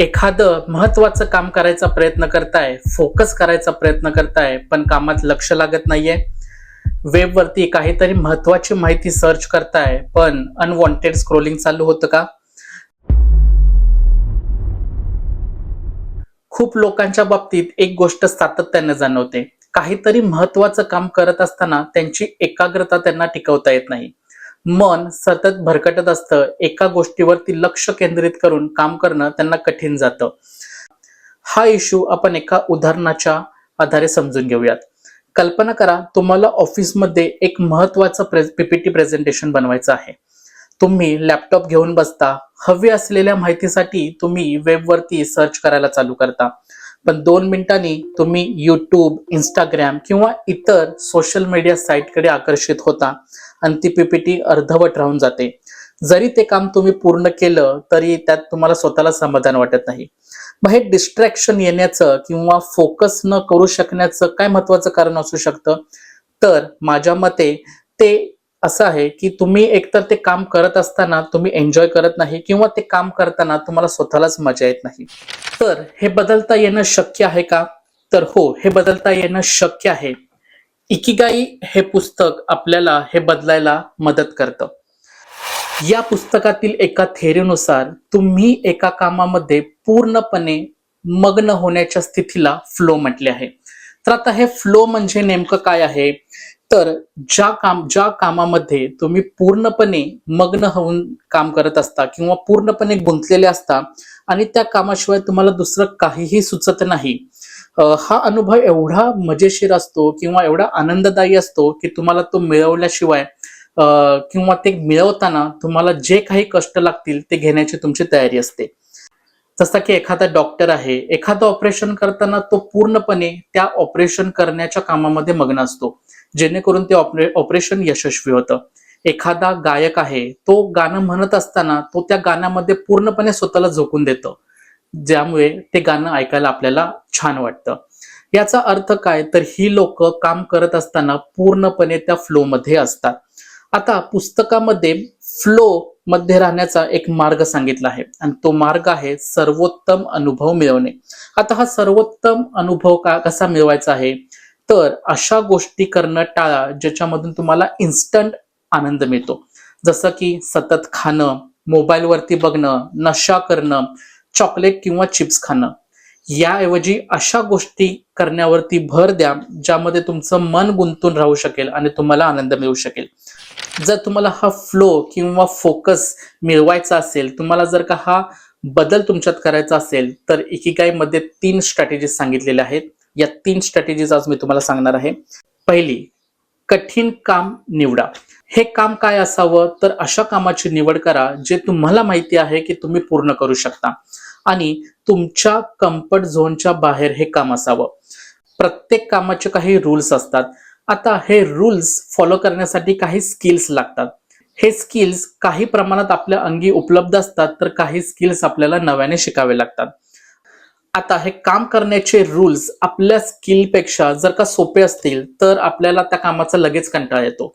एखादं महत्वाचं काम करायचा प्रयत्न करताय फोकस करायचा प्रयत्न करताय पण कामात लक्ष लागत नाहीये. वेबवरती काहीतरी महत्वाची माहिती सर्च करताय पण अनवॉन्टेड स्क्रोलिंग चालू होतं का? खूप लोकांच्या बाबतीत एक गोष्ट सातत्याने जाणवते. काहीतरी महत्वाचं काम करत असताना त्यांची एकाग्रता त्यांना टिकवता येत नाही. मन सतत भरकटत असतं. एका गोष्टीवरती लक्ष केंद्रित करून काम करणं त्यांना कठीण जातं. हा इश्यू आपण एका उदाहरणाच्या आधारे समजून घेऊयात. कल्पना करा तुम्हाला ऑफिसमध्ये एक महत्वाचं पीपीटी प्रेझेंटेशन बनवायचं आहे. तुम्ही लॅपटॉप घेऊन बसता. हवी असलेल्या माहितीसाठी तुम्ही वेबवरती सर्च करायला चालू करता. पण दोन मिनिटांनी तुम्ही यूट्यूब इंस्टाग्राम किंवा इतर सोशल मीडिया साईटकडे आकर्षित होता आणि ती पीपीटी अर्धवट राहून जाते. जरी ते काम तुम्ही पूर्ण केलं तरी त्यात तुम्हाला स्वतःला समाधान वाटत नाही. मग हे डिस्ट्रॅक्शन येण्याचं किंवा फोकस न करू शकण्याचं काय महत्वाचं कारण असू शकतं? तर माझ्या मते ते असं आहे की तुम्ही एकतर ते काम करत असताना तुम्ही एन्जॉय करत नाही किंवा ते काम करताना तुम्हाला स्वतःलाच मजा येत नाही. तर हे बदलता येणं शक्य आहे का? तर हो हे बदलता येणं शक्य आहे. इकिगाई हे पुस्तक आपल्याला हे बदलायला मदत करतं. या पुस्तकातील एका थेरीनुसार तुम्ही एका कामामध्ये पूर्णपणे मग्न होण्याच्या स्थितीला फ्लो म्हटले आहे. तर आता हे फ्लो म्हणजे नेमकं काय आहे? तर ज्या काम ज्या कामामध्ये तुम्ही पूर्णपणे मग्न होऊन काम करत असता किंवा पूर्णपणे गुंतलेले असता आणि त्या कामाशिवाय तुम्हाला दुसरं काहीही सुचत नाही हा अनुभव एवढा मजेशीर असतो किंवा एवढा आनंददायी असतो की तुम्हाला तो मिळवल्याशिवाय अं, किंवा ते मिळवताना तुम्हाला जे काही कष्ट लागतील ते घेण्याची तुमची तयारी असते. जसा की एखादा डॉक्टर आहे एखादं ऑपरेशन करताना तो पूर्णपणे त्या ऑपरेशन करण्याच्या कामामध्ये मग्न असतो. जेणेकरून ते ऑपरे ऑपरेशन यशस्वी होतं. एखादा गायक आहे तो गाणं म्हणत असताना तो त्या गाण्यामध्ये पूर्णपणे स्वतःला झोकून देतो. ज्यामुळे ते गाणं ऐकायला आपल्याला छान वाटतं. याचा अर्थ काय? तर ही लोक काम करत असताना पूर्णपणे त्या फ्लो मध्ये असतात. आता पुस्तकामध्ये फ्लो मध्ये राहण्याचा एक मार्ग सांगितला आहे. आणि तो मार्ग आहे सर्वोत्तम अनुभव मिळवणे. आता हा सर्वोत्तम अनुभव का कसा मिळवायचा आहे? तर अशा गोष्टी करणं टाळा ज्याच्यामधून तुम्हाला इन्स्टंट आनंद मिळतो. जसं की सतत खाणं मोबाईलवरती बघणं नशा करणं चॉकलेट किंवा चिप्स खाणं. याऐवजी अशा गोष्टी करण्यावरती भर द्या ज्यामध्ये तुमचं मन गुंतून राहू शकेल आणि तुम्हाला आनंद मिळू शकेल. जर तुम्हाला हा फ्लो किंवा फोकस मिळवायचा असेल तुम्हाला जर का हा बदल तुमच्यात करायचा असेल तर एकीकाईमध्ये तीन स्ट्रॅटेजीज सांगितलेल्या आहेत. या तीन स्ट्रॅटेजीज आज मी तुम्हाला सांगणार आहे. पहिली कठीण काम निवडा. हे काम काय असावं? तर अशा कामाची निवड करा जे तुम्हाला माहिती आहे की तुम्ही पूर्ण करू शकता. आणि तुमच्या कम्फर्ट झोनच्या बाहेर हे काम असावं. प्रत्येक कामाचे काही रूल्स असतात. आता हे रूल्स फॉलो करण्यासाठी काही स्किल्स लागतात. हे स्किल्स काही प्रमाणात आपल्या अंगी उपलब्ध असतात तर काही स्किल्स आपल्याला नव्याने शिकावे लागतात. आता हे काम करण्याचे रूल्स आपल्या स्किलपेक्षा जर का सोपे असतील तर आपल्याला त्या कामाचा लगेच कंटाळा येतो.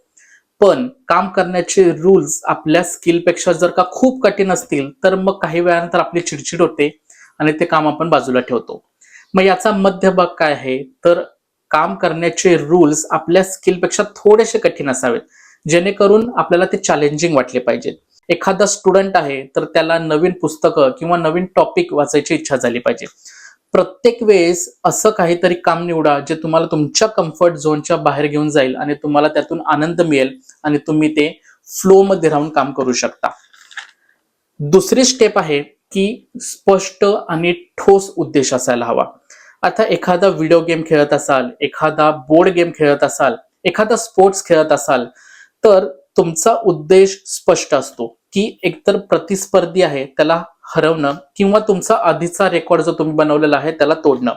पण काम करण्याचे रूल्स आपल्या स्किलपेक्षा जर का खूप कठीण असतील तर मग काही वेळानंतर आपली चिडचिड होते आणि ते काम आपण बाजूला ठेवतो. मग याचा मध्यभाग काय आहे? तर काम करण्याचे रूल्स आपल्या स्किलपेक्षा थोडेसे कठीण असावेत जेणेकरून आपल्याला ते चॅलेंजिंग वाटले पाहिजेत. एखादा स्टुडंट आहे तर त्याला नवीन पुस्तकं किंवा नवीन टॉपिक वाचायची इच्छा झाली पाहिजे. प्रत्येक वेळेस असं काहीतरी काम निवडा जे तुम्हाला तुमच्या कम्फर्ट झोनच्या बाहेर घेऊन जाईल आणि तुम्हाला त्यातून आनंद मिळेल आणि तुम्ही ते फ्लो मध्ये राहून काम करू शकता. दुसरी स्टेप आहे की स्पष्ट आणि ठोस उद्देश असायला हवा. आता एखादा व्हिडिओ गेम खेळत असाल एखादा बोर्ड गेम खेळत असाल एखादा स्पोर्ट्स खेळत असाल तर तुमचा उद्देश स्पष्ट असतो. की एकतर प्रतिस्पर्धी आहे त्याला हरवणं किंवा तुमचा आधीचा रेकॉर्ड जो तुम्ही बनवलेला आहे त्याला तोडणं.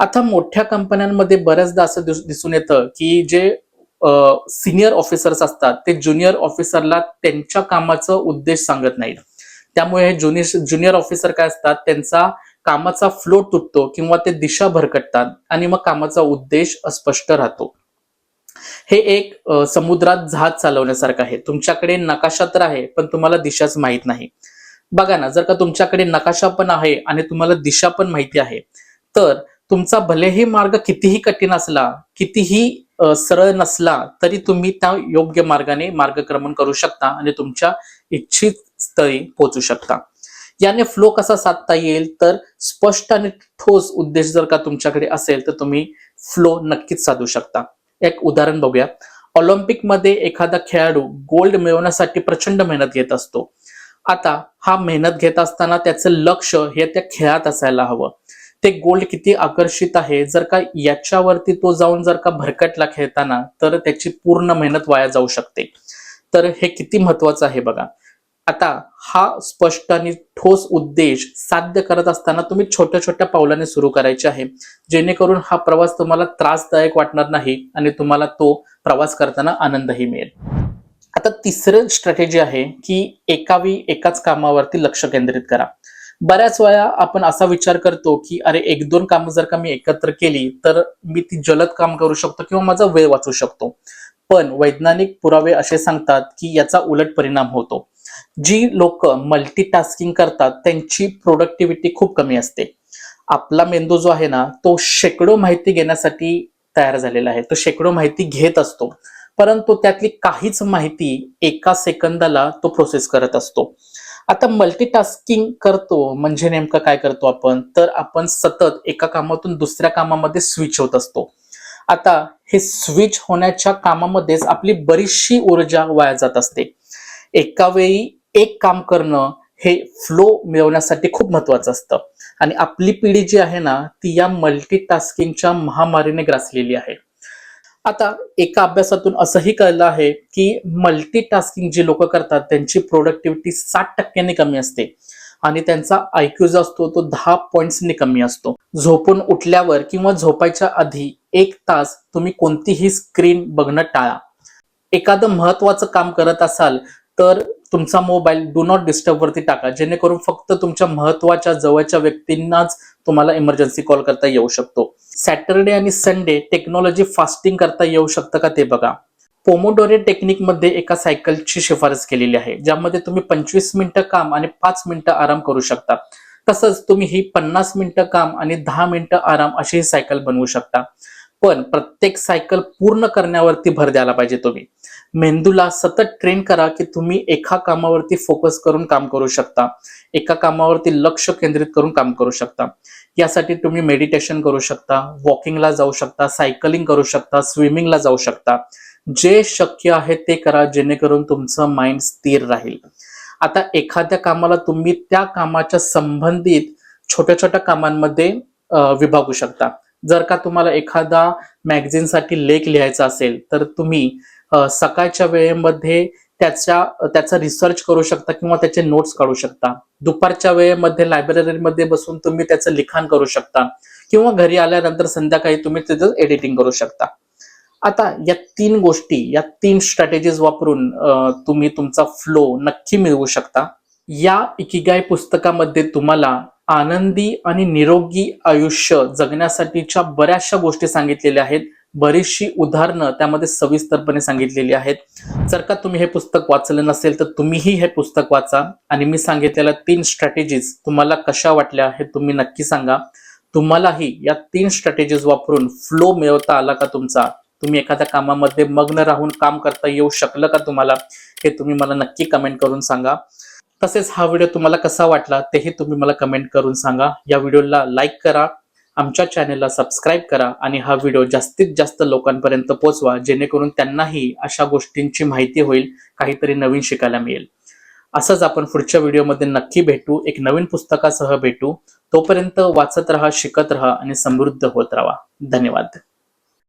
आता मोठ्या कंपन्यांमध्ये बऱ्याचदा असं दिसून येतं की जे सिनियर ऑफिसर्स असतात ते ज्युनियर ऑफिसरला त्यांच्या कामाचं उद्देश सांगत नाहीत. त्यामुळे हे ज्युनियर ज्युनियर ऑफिसर काय असतात त्यांचा कामाचा फ्लो तुटतो किंवा ते दिशा भरकटतात आणि मग कामाचा उद्देश अस्पष्ट राहतो. हे एक समुद्रात जहाज चालवण्यासारखं आहे. तुमच्याकडे नकाशा तर आहे पण तुम्हाला दिशाच माहीत नाही. बघा ना जर का तुमच्याकडे नकाशा पण आहे आणि तुम्हाला दिशा पण माहिती आहे तर तुमचा भलेही मार्ग कितीही कठीण असला कितीही सरळ नसला तरी तुम्ही त्या योग्य मार्गाने मार्गक्रमण करू शकता आणि तुमच्या इच्छित स्थळी पोहोचू शकता. याने फ्लो कसा साधता येईल? तर स्पष्ट आणि ठोस उद्देश जर का तुमच्याकडे असेल तर तुम्ही फ्लो नक्कीच साधू शकता. एक उदाहरण बघूया. ऑलिम्पिकमध्ये एखादा खेळाडू गोल्ड मिळवण्यासाठी प्रचंड मेहनत घेत असतो. आता हा मेहनत घेत असताना त्याचं लक्ष हे त्या खेळात असायला हवं. ते गोल्ड किती आकर्षित आहे जर का याच्यावरती तो जाऊन जर का भरकटला खेळताना तर त्याची पूर्ण मेहनत वाया जाऊ शकते. तर हे किती महत्वाचं आहे बघा. आता हा स्पष्ट आणि ठोस उद्देश साध्य करत असताना तुम्ही छोट्या छोट्या पावलाने सुरू करायचे आहे. जेणेकरून हा प्रवास तुम्हाला त्रासदायक वाटणार नाही आणि तुम्हाला तो प्रवास करताना आनंदही मिळेल. आता तिसरं स्ट्रॅटेजी आहे की एकावी एकाच कामावरती लक्ष केंद्रित करा. बऱ्याच वेळा आपण असा विचार करतो की अरे एक दोन कामं जर का मी एकत्र केली तर मी ती जलद काम करू शकतो किंवा माझा वेळ वाचू शकतो. पण वैज्ञानिक पुरावे असे सांगतात की याचा उलट परिणाम होतो. जी लोक मल्टीटास्किंग करतात त्यांची प्रोडक्टिव्हिटी खूप कमी असते. आपला मेंदू जो आहे ना तो शेकडो माहिती घेण्यासाठी तयार झालेला आहे. तो शेकडो माहिती घेत असतो. परंतु त्यातली काहीच माहिती एका सेकंदाला तो प्रोसेस करत असतो. आता मल्टीटास्किंग करतो म्हणजे नेमकं काय करतो आपण? तर आपण सतत एका कामातून दुसऱ्या कामामध्ये स्विच होत असतो. आता हे स्विच होण्याच्या कामामध्येच आपली बरीचशी ऊर्जा वाया जात असते. एका वेळी एक काम करणं हे फ्लो मिळवण्यासाठी खूप महत्वाचं असतं. आणि आपली पिढी जी आहे ना ती या मल्टीटास्किंगच्या महामारीने ग्रासलेली आहे. आता एका अभ्यासातून असंही कळलं आहे की मल्टीटास्किंग जे लोक करतात त्यांची प्रोडक्टिव्हिटी साठ टक्क्यांनी कमी असते. आणि त्यांचा आयक्यू जो असतो तो दहा पॉईंट्सनी कमी असतो. झोपून उठल्यावर किंवा झोपायच्या आधी एक तास तुम्ही कोणतीही स्क्रीन बघणं टाळा. एखादं महत्वाचं काम करत असाल तर तुमचा मोबाईल डू नॉट डिस्टर्ब वरती टाका. जेणेकरून फक्त तुमच्या महत्त्वाच्या जवळच्या व्यक्तींनाच तुम्हाला इमर्जन्सी कॉल करता येऊ शकतो. सॅटरडे आणि संडे टेक्नॉलॉजी फास्टिंग करता येऊ शकतं का ते बघा. पोमोडोरे टेक्निकमध्ये एका सायकलची शिफारस केलेली आहे ज्यामध्ये तुम्ही पंचवीस मिनिटं काम आणि पाच मिनिटं आराम करू शकता. तसंच तुम्ही ही पन्नास मिनिटं काम आणि दहा मिनिटं आराम अशी ही सायकल बनवू शकता. पण प्रत्येक सायकल पूर्ण करण्यावरती भर द्यायला पाहिजे तुम्ही. मेंदूला सतत ट्रेन करा की तुम्ही एका कामावरती फोकस करून काम करू शकता. एका कामावरती लक्ष केंद्रित करून काम करू शकता. यासाठी तुम्ही मेडिटेशन करू शकता वॉकिंगला जाऊ शकता सायकलिंग करू शकता स्विमिंगला जाऊ शकता. जे शक्य आहे ते करा जेणेकरून तुमचं माइंड स्थिर राहील. आता एखाद्या कामाला तुम्ही त्या कामाच्या संबंधित छोट्या छोट्या कामांमध्ये विभागू शकता. जर का तुम्हाला एखादा मॅगझिनसाठी लेख लिहायचा असेल तर तुम्ही सकाळच्या वेळेमध्ये त्याच्या त्याचा रिसर्च करू शकता किंवा त्याचे नोट्स काढू शकता. दुपारच्या वेळेमध्ये लायब्ररीमध्ये बसून तुम्ही त्याचं लिखाण करू शकता. किंवा घरी आल्यानंतर संध्याकाळी तुम्ही त्याचं एडिटिंग करू शकता. आता या तीन गोष्टी या तीन स्ट्रॅटेजीज वापरून तुम्ही तुमचा फ्लो नक्की मिळवू शकता. या इकिगाय पुस्तकामध्ये तुम्हाला आनंदी आणि निरोगी आयुष्य जगण्यासाठीच्या बऱ्याचशा गोष्टी सांगितलेल्या आहेत. बरीचशी उदाहरणं त्यामध्ये सविस्तरपणे सांगितलेली आहेत. जर का तुम्ही हे पुस्तक वाचलं नसेल तर तुम्हीही हे पुस्तक वाचा आणि मी सांगितलेल्या तीन स्ट्रॅटेजीज तुम्हाला कशा वाटल्या हे तुम्ही नक्की सांगा. तुम्हालाही या तीन स्ट्रॅटेजीज वापरून फ्लो मिळवता आला का तुमचा? तुम्ही एखाद्या कामामध्ये मग्न राहून काम करता येऊ शकलं का तुम्हाला? हे तुम्ही मला नक्की कमेंट करून सांगा. तसेच हा व्हिडिओ तुम्हाला कसा वाटला तेही तुम्ही मला कमेंट करून सांगा. या व्हिडिओला लाईक करा आमच्या चॅनेलला सबस्क्राईब करा आणि हा व्हिडिओ जास्तीत जास्त लोकांपर्यंत पोहोचवा जेणेकरून त्यांनाही अशा गोष्टींची माहिती होईल काहीतरी नवीन शिकायला मिळेल. असंच आपण पुढच्या व्हिडिओमध्ये नक्की भेटू एक नवीन पुस्तकासह भेटू. तोपर्यंत वाचत राहा शिकत राहा आणि समृद्ध होत राहा. धन्यवाद.